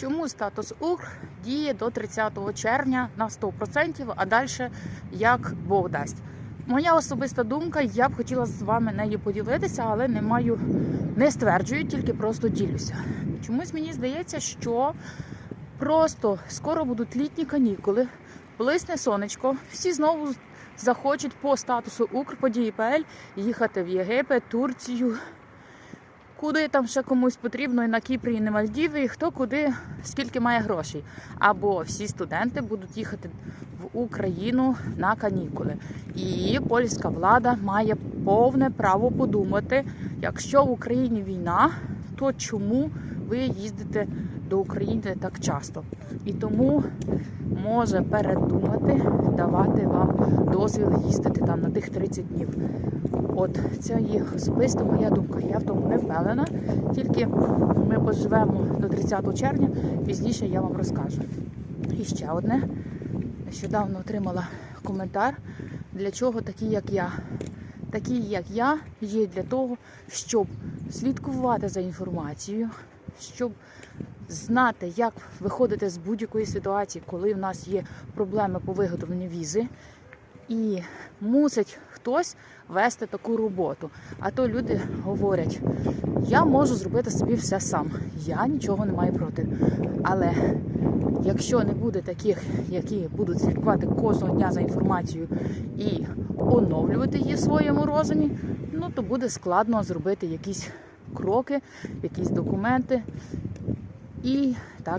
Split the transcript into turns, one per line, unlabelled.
Чому статус УКР діє до 30 червня на 100%, а далі як Бог дасть? Моя особиста думка, я б хотіла з вами нею поділитися, але не маю, не стверджую, тільки просто ділюся. Чомусь мені здається, що просто скоро будуть літні канікули, блисне сонечко, всі знову захочуть по статусу Укр по їхати в Єгипет, Турцію, куди там ще комусь потрібно, і на Кіпрі, і на Мальдіви, і хто куди, скільки має грошей. Або всі студенти будуть їхати в Україну на канікули. І польська влада має повне право подумати, якщо в Україні війна, то чому ви їздите до України так часто? І тому може передумати давати вам дозвіл їздити там на тих 30 днів. От це є особисто моя думка. Я в тому не впевнена. Тільки ми поживемо до 30 червня, пізніше я вам розкажу. І ще одне. Нещодавно отримала коментар, для чого такі, як я. Такі, як я, є для того, щоб слідкувати за інформацією, щоб знати, як виходити з будь-якої ситуації, коли в нас є проблеми по виготовленню візи. І мусить хтось вести таку роботу. А то люди говорять: я можу зробити собі все сам, я нічого не маю проти. Але якщо не буде таких, які будуть слідкувати кожного дня за інформацією і оновлювати її в своєму розумі, ну то буде складно зробити якісь кроки, якісь документи і так